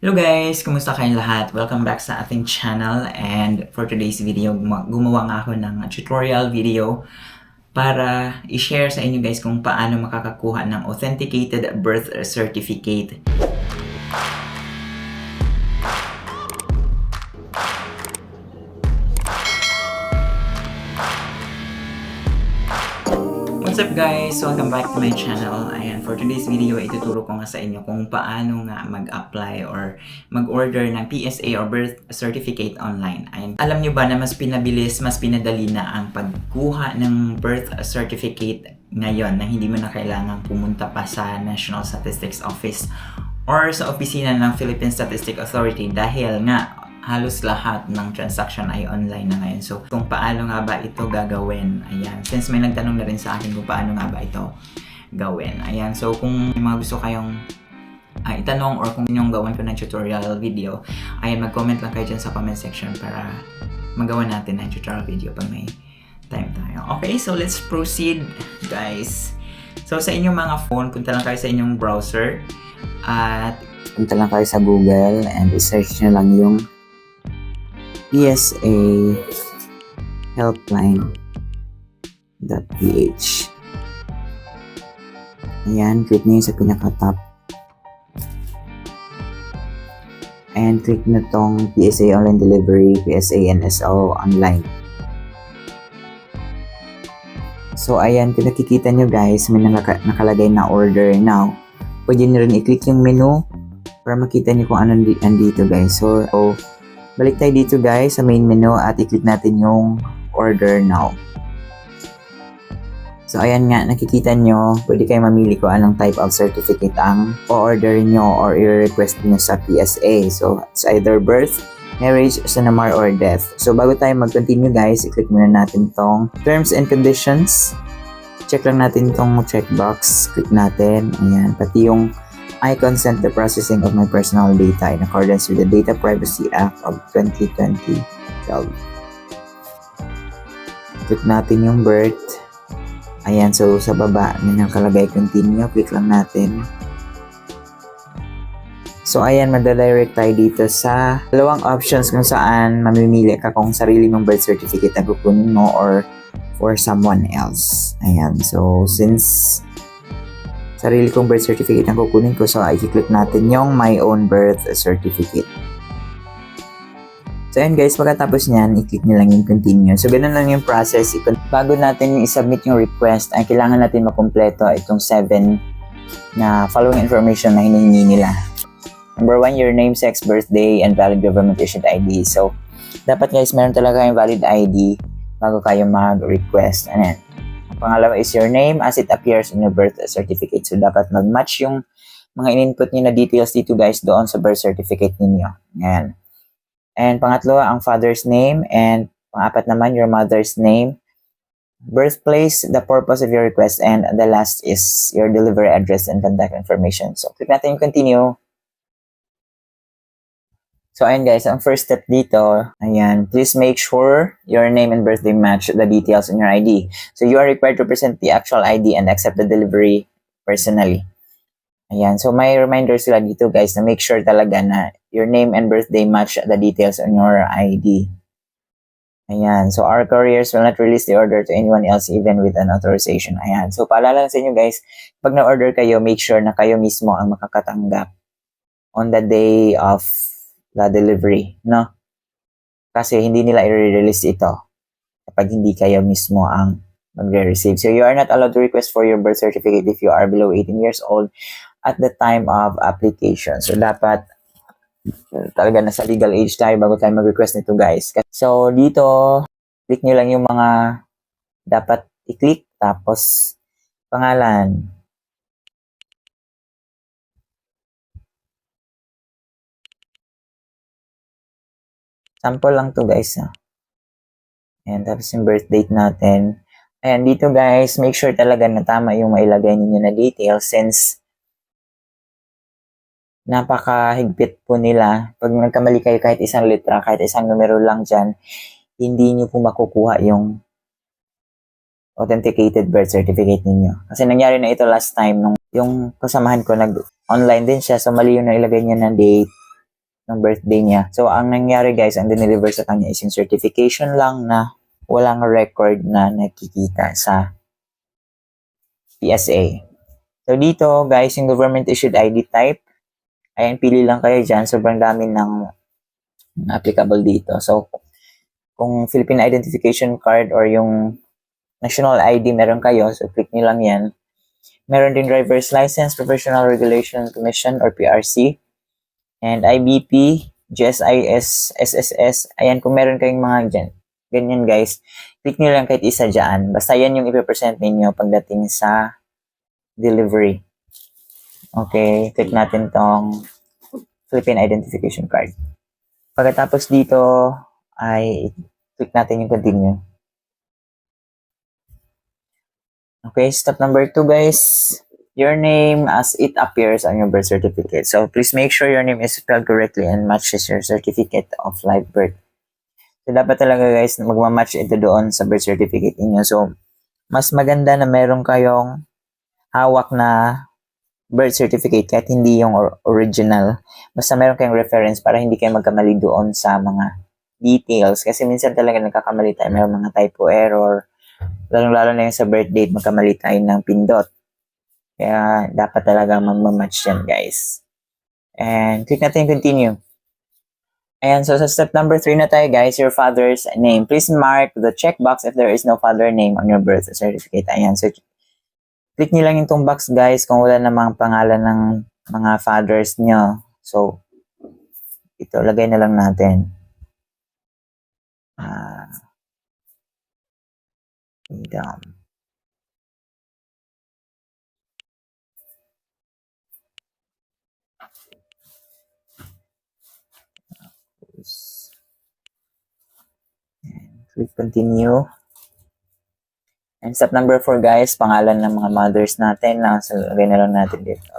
Hello guys! Kumusta kayong lahat? Welcome back sa ating channel and for today's video, guma- gumawa nga ako ng tutorial video para i-share sa inyo guys kung paano makakakuha ng authenticated birth certificate. Up guys? Welcome back to my channel. Ayan, for today's video, ituturo ko nga sa inyo kung paano nga mag-apply or mag-order ng PSA or birth certificate online. Ayan. Alam nyo ba na mas pinabilis, mas pinadali na ang pagkuha ng birth certificate ngayon na hindi mo na kailangan pumunta pa sa National Statistics Office or sa opisina ng Philippine Statistic Authority dahil nga halos lahat ng transaction ay online na ngayon. So, kung paano nga ba ito gagawin? Ayan. Since may nagtanong na rin sa akin kung paano nga ba ito gawin. Ayan. So, kung may mga gusto kayong ah, itanong or kung inyong gawan ko ng tutorial video, ayan, mag-comment lang kayo dyan sa comment section para magawa natin ng tutorial video pag may time tayo. Okay, so let's proceed, guys. So, sa inyong mga phone, punta lang kayo sa inyong browser at punta lang kayo sa Google and i-search nyo lang yung PSA helpline.ph Ayan, click nyo sa pinaka-top. And click nyo tong PSA Online Delivery, PSA NSO Online. So, ayan, kung nakikita nyo guys, may nakalagay na order now. Pwede nyo rin i-click yung menu para makita niyo kung ano ndi- andito guys. So, so, balik tayo dito guys sa main menu at i-click natin yung order now. So, ayan nga, nakikita nyo, pwede kayo mamili kung anong type of certificate ang o-order nyo or i-request nyo sa PSA. So, it's either birth, marriage, sanamar, or death. So, bago tayo mag-continue guys, i-click muna natin tong terms and conditions. Check lang natin tong checkbox. Click natin. Ayan, pati yung I consent the processing of my personal data in accordance with the Data Privacy Act of 2020. 12. Click natin yung birth. Ayan, so sa baba, may nakalagay continue. Click lang natin. So ayan, madadirect tayo dito sa dalawang options kung saan mamimili ka kung sarili mong birth certificate na kukunin mo or for someone else. Ayan, so since sarili kong birth certificate ang kukunin ko. So, i-click natin yung my own birth certificate. So, ayan guys, pagkatapos niyan, i-click nyo lang yung continue. So, ganun lang yung process. Bago natin i-submit yung request, ay kailangan natin makumpleto itong 7 na following information na hinihingi nila. Number one, your name, sex, birthday, and valid government issued ID. So, dapat guys, meron talaga yung valid ID bago kayo mag-request. Ano? Ang pangalawa is your name as it appears in your birth certificate. So, dapat mag-match yung mga in-input niyo na details dito guys doon sa birth certificate ninyo. Ayan. And pangatlo, ang father's name. And pangapat naman, your mother's name. Birthplace, the purpose of your request. And the last is your delivery address and contact information. So, click natin yung continue. So, ayan guys, ang first step dito, ayan, please make sure your name and birthday match the details in your ID. So, you are required to present the actual ID and accept the delivery personally. Ayan, so may reminder sila dito guys na make sure talaga na your name and birthday match the details on your ID. Ayan, so our couriers will not release the order to anyone else even with an authorization. Ayan, so paalala sa inyo guys, pag na-order kayo, make sure na kayo mismo ang makakatanggap on the day of the delivery, no? Kasi hindi nila i-release ito kapag hindi kayo mismo ang magre-receive. So you are not allowed to request for your birth certificate if you are below 18 years old at the time of application. So dapat uh, talaga nasa legal age tayo bago tayo mag-request nito guys. So dito, click nyo lang yung mga dapat i-click tapos pangalan, Sample lang to guys. Ha? Ayan, tapos yung birth date natin. Ayan, dito guys, make sure talaga na tama yung mailagay ninyo na details since napakahigpit po nila. Pag nagkamali kayo kahit isang litra, kahit isang numero lang dyan, hindi nyo po makukuha yung authenticated birth certificate ninyo. Kasi nangyari na ito last time nung yung kasamahan ko nag online din siya so mali yung nailagay niya na date ng birthday niya. So, ang nangyari guys, ang dineliver sa kanya is yung certification lang na walang record na nakikita sa PSA. So, dito guys, yung government issued ID type, ayan, pili lang kayo dyan. Sobrang dami ng applicable dito. So, kung Philippine Identification Card or yung National ID meron kayo, so click nyo lang yan. Meron din driver's license, Professional Regulation Commission or PRC, and IBP, GSIS, SSS. Ayan, kung meron kayong mga dyan, ganyan guys, click nyo lang kahit isa dyan. Basta yan yung ipipresent ninyo pagdating sa delivery. Okay, click natin tong Philippine Identification Card. Pagkatapos dito ay click natin yung continue. Okay, step number two, guys. Your name as it appears on your birth certificate. So please make sure your name is spelled correctly and matches your certificate of live birth. So dapat talaga guys magmamatch ito doon sa birth certificate niyo. So mas maganda na meron kayong hawak na birth certificate kahit hindi yung or- original. Basta meron kayong reference para hindi kayo magkamali doon sa mga details. Kasi minsan talaga nagkakamali tayo. Meron mga typo error. Lalong-lalo na yung sa birth date, magkamali tayo ng pindot. Kaya dapat talaga magmamatch yan, guys. And click natin continue. Ayan, so sa step number 3 na tayo, guys, your father's name. Please mark the checkbox if there is no father name on your birth certificate. Ayan, so click nyo lang yung tong box, guys, kung wala namang pangalan ng mga fathers nyo. So, ito, lagay na lang natin. Ah, down. Tapos, and click continue. And step number 4 guys, pangalan ng mga mothers natin na so, lagay na lang natin dito.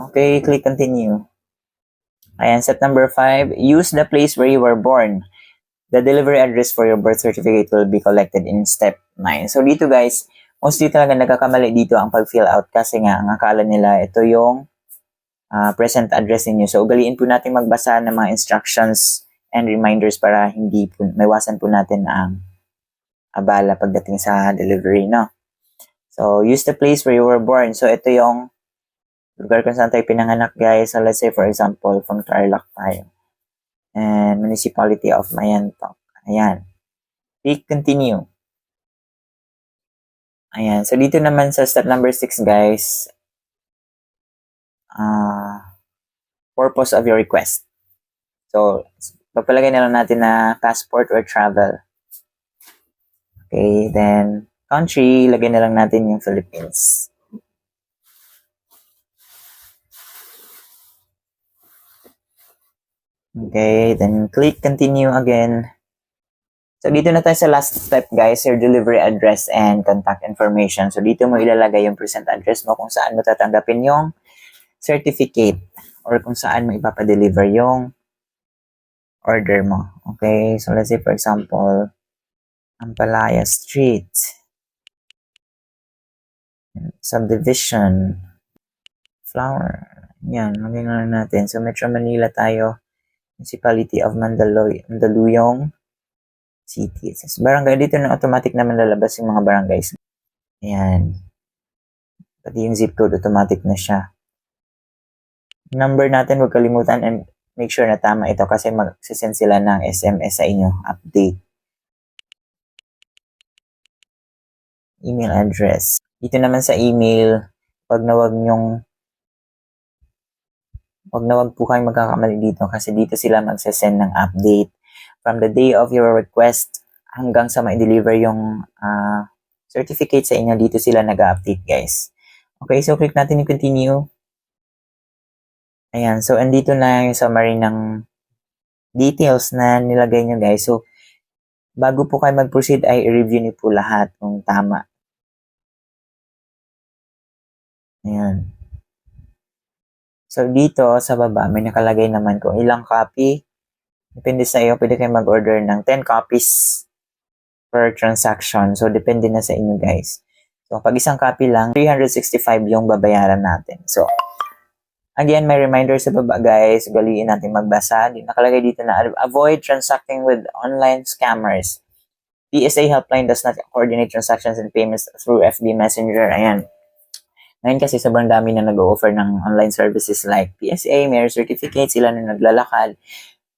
Okay, click continue. Ayan, step number 5, use the place where you were born. The delivery address for your birth certificate will be collected in step 9. So dito guys, mostly talaga nagkakamali dito ang pag-fill out kasi nga ang akala nila ito yung ah, present address ninyo. So ugaliin po natin magbasa ng mga instructions and reminders para hindi po, maiwasan po natin ang abala pagdating sa delivery, no? So use the place where you were born. So ito yung lugar kung saan tayo pinanganak guys. So let's say for example, from Tarlac tayo. And Municipality of Mayantok. Ayan. Click continue. Ayan. So dito naman sa step number 6 guys, ah purpose of your request. So, papalagay na lang natin na passport or travel. Okay, then country, lagay na lang natin yung Philippines. Okay, then click continue again. So dito na tayo sa last step guys, your delivery address and contact information. So dito mo ilalagay yung present address mo kung saan mo tatanggapin yung certificate or kung saan mo ipapadeliver yung order mo. Okay, so let's say for example, Ampalaya Street, subdivision, flower, yan, na lang natin. So Metro Manila tayo, Municipality of Mandaloy, Mandaluyong City. It barangay, dito na automatic naman lalabas yung mga barangays. Ayan. Pati yung zip code, automatic na siya. Number natin, huwag kalimutan and make sure na tama ito kasi magsisend sila ng SMS sa inyo, update. Email address. Dito naman sa email, wag na wag yung wag na wag po kayong magkakamali dito kasi dito sila magsasend ng update from the day of your request hanggang sa ma-deliver yung ah, certificate sa inyo, dito sila nag-update guys. Okay, so click natin yung continue. Ayan, so andito na yung summary ng details na nilagay nyo guys. So, bago po kayo mag-proceed ay i-review niyo po lahat kung tama. Ayan. So, dito sa baba, may nakalagay naman kung ilang copy. Depende sa iyo, pwede kayo mag-order ng 10 copies per transaction. So, depende na sa inyo guys. So, pag isang copy lang, 365 yung babayaran natin. So, again, may reminder sa baba, guys. Galiin natin magbasa. Nakalagay dito na, avoid transacting with online scammers. PSA helpline does not coordinate transactions and payments through FB Messenger. Ayan. Ngayon kasi sobrang dami na nag-offer ng online services like PSA, Mayor Certificate, sila na naglalakad.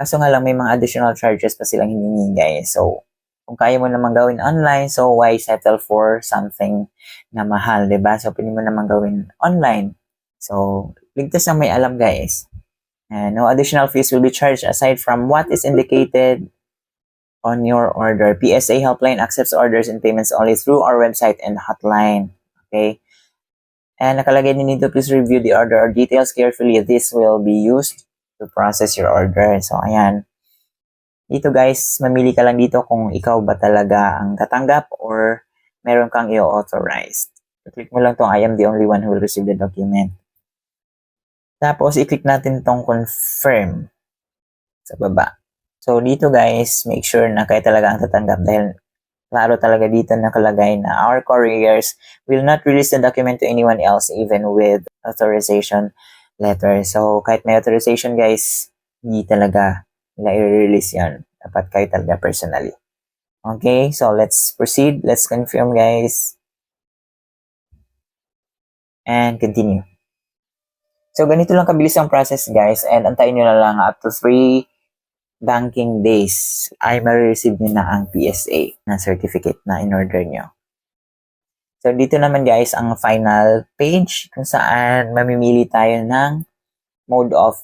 Kaso nga lang may mga additional charges pa silang hiningi guys. So, kung kaya mo naman gawin online, so why settle for something na mahal, 'di ba? So, pwede mo naman gawin online. So, ligtas ang may alam guys. And no additional fees will be charged aside from what is indicated on your order. PSA helpline accepts orders and payments only through our website and hotline. Okay? And nakalagay din dito, please review the order or details carefully. This will be used to process your order. So, ayan. Dito guys, mamili ka lang dito kung ikaw ba talaga ang tatanggap or meron kang i-authorize. Click mo lang tong I am the only one who will receive the document. Tapos, i-click natin tong confirm sa baba. So, dito guys, make sure na kayo talaga ang tatanggap dahil klaro talaga dito nakalagay na our couriers will not release the document to anyone else even with authorization letter. So, kahit may authorization guys, hindi talaga nila i-release yan. Dapat kayo talaga personally. Okay, so let's proceed. Let's confirm guys. And continue. So, ganito lang kabilis ang process guys and antayin nyo na lang up to 3 banking days ay marireceive nyo na ang PSA na certificate na in-order nyo. So, dito naman guys ang final page kung saan mamimili tayo ng mode of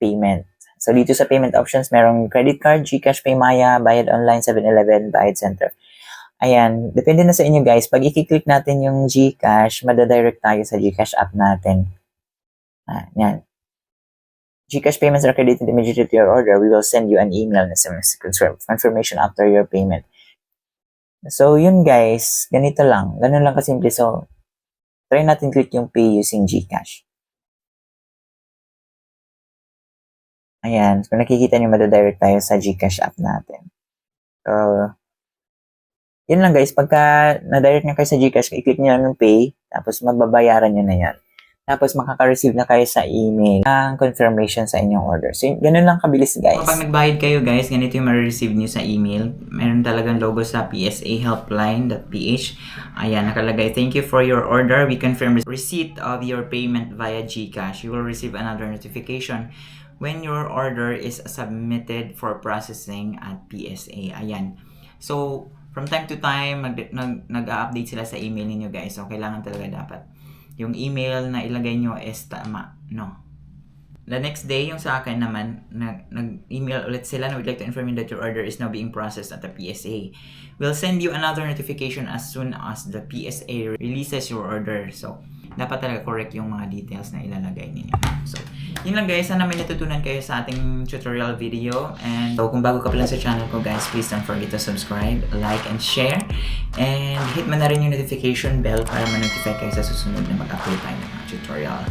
payment. So, dito sa payment options, merong credit card, GCash, Paymaya, Bayad Online, 7-Eleven, Bayad Center. Ayan, depende na sa inyo guys. Pag i-click natin yung GCash, madadirect tayo sa GCash app natin. Ah, yan. GCash payments are credited immediately to your order. We will send you an email na SMS confirm, confirmation after your payment. So, yun guys, ganito lang. Ganun lang kasimple. So, try natin click yung pay using GCash. Ayan. Kung nakikita nyo, madadirect tayo sa GCash app natin. So, yun lang guys. Pagka na-direct nyo kayo sa GCash, i-click nyo lang yung pay, tapos mababayaran nyo na yan. Tapos makaka-receive na kayo sa email ng confirmation sa inyong order. So, ganun lang kabilis guys. Kapag nagbayad kayo guys, ganito yung ma-receive nyo sa email. Meron talagang logo sa PSA helpline.ph. Ayan, nakalagay, thank you for your order. We confirm receipt of your payment via GCash. You will receive another notification when your order is submitted for processing at PSA. Ayan. So, from time to time, nag, nag, nag-update sila sa email ninyo guys. So, kailangan talaga dapat yung email na ilagay nyo is tama. No, The next day, yung sa akin naman, nag, nag-email ulit sila na we'd like to inform you that your order is now being processed at the PSA. We'll send you another notification as soon as the PSA releases your order. So, dapat talaga correct yung mga details na ilalagay ninyo. So, yun lang guys. Sana may natutunan kayo sa ating tutorial video. And so, kung bago ka pa lang sa channel ko guys, please don't forget to subscribe, like, and share. And hit mo na rin yung notification bell para ma-notify kayo sa susunod na mag-upload tayo ng tutorial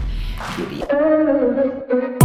video.